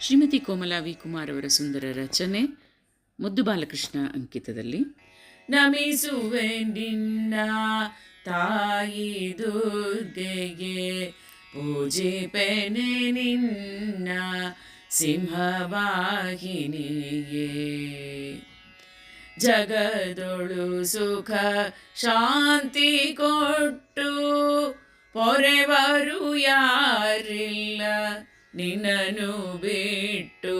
Shrimati Komala V. Kumar ಅವರ ಸುಂದರ ರಚನೆ, ಮುದ್ದು ಬಾಲಕೃಷ್ಣ ಅಂಕಿತದಲ್ಲಿ. ನಮಿಸುವೆ ನಿನ್ನ ತಾಯಿ ದುರ್ಗೆಗೆ ಪೂಜೆ ಪೆನೆ ನಿನ್ನ ಸಿಂಹವಾಹಿನಿಯೇ. ಜಗದೊಳು ಸುಖ ಶಾಂತಿ ಕೊಟ್ಟು, ಪೊರೆವರು ಯಾರಿಲ್ಲ? ನಿನ್ನನು ಬಿಟ್ಟು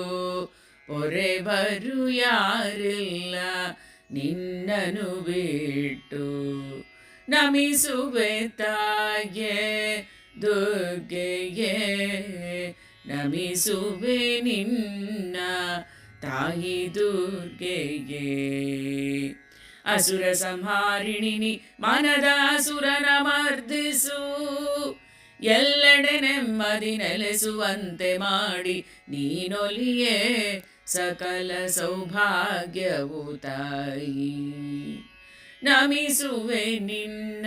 ಒರೆವರು ಯಾರಿಲ್ಲ, ನಿನ್ನನು ಬಿಟ್ಟು ನಮಿಸುವೆ ತಾಯೆ ದುರ್ಗೆಗೆ ನಮಿಸುವೆ ನಿನ್ನ ತಾಯಿ ದುರ್ಗೆಗೆ ಅಸುರ ಸಂಹಾರಿಣಿನಿ ಮನದ ಅಸುರನ ಮರ್ದಿಸು. ಎಲ್ಲೆಡೆ ನೆಮ್ಮದಿ ನೆಲೆಸುವಂತೆ ಮಾಡಿ ನೀನೊಲಿಯೇ ಸಕಲ ಸೌಭಾಗ್ಯವು ತಾಯಿ. ನಮಿಸುವೆ ನಿನ್ನ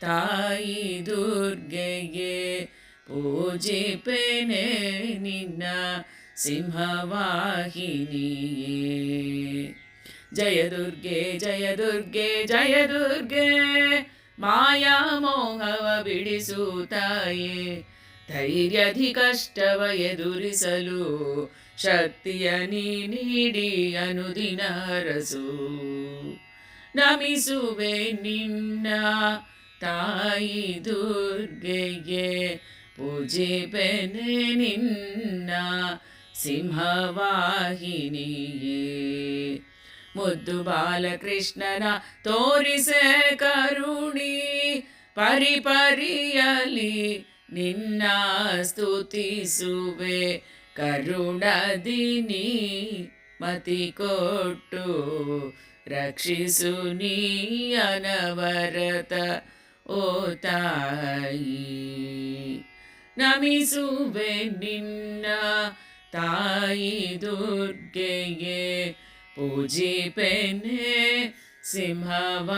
ತಾಯಿ ದುರ್ಗೆಗೆ, ಪೂಜಿಪೆನೆ ನಿನ್ನ ಸಿಂಹವಾಹಿನಿಯೇ. ಜಯ ದುರ್ಗೆ ಜಯ ದುರ್ಗೆ ಜಯ ದುರ್ಗೆ. ಮಾಯಾ ಮೋಹವ ಬಿಡಿಸು ತಾಯೇ ಧೈರ್ಯಧಿ ಕಷ್ಟವ ಎದುರಿಸಲು ಶಕ್ತಿಯ ನೀ ನೀಡಿ ಅನುದಿನ ಹರಸು ನಮಿಸುವೆ ನಿನ್ನ ತಾಯಿ ದುರ್ಗೆಗೆ, ಪೂಜೆ ಬೆನೆ ನಿನ್ನ ಸಿಂಹವಾಹಿನಿಯೇ. ಮುದ್ದು ಬಾಲಕೃಷ್ಣನ ತೋರಿಸೆ ಪರಿಪರಿಯಲಿ ನಿನ್ನ ಸ್ತುತಿಸುವೆ. ಕರುಣದಿನಿ ಮತಿ ಕೊಟ್ಟು ರಕ್ಷಿಸು ನೀ ಅನವರತ, ಓ ತಾಯಿ. ನಮಿಸುವೆ ನಿನ್ನ ತಾಯಿ ದುರ್ಗೆಗೆ ಪೂಜಿಪೆನೆ ಸಿಂಹವಾಹಿನಿಯೇ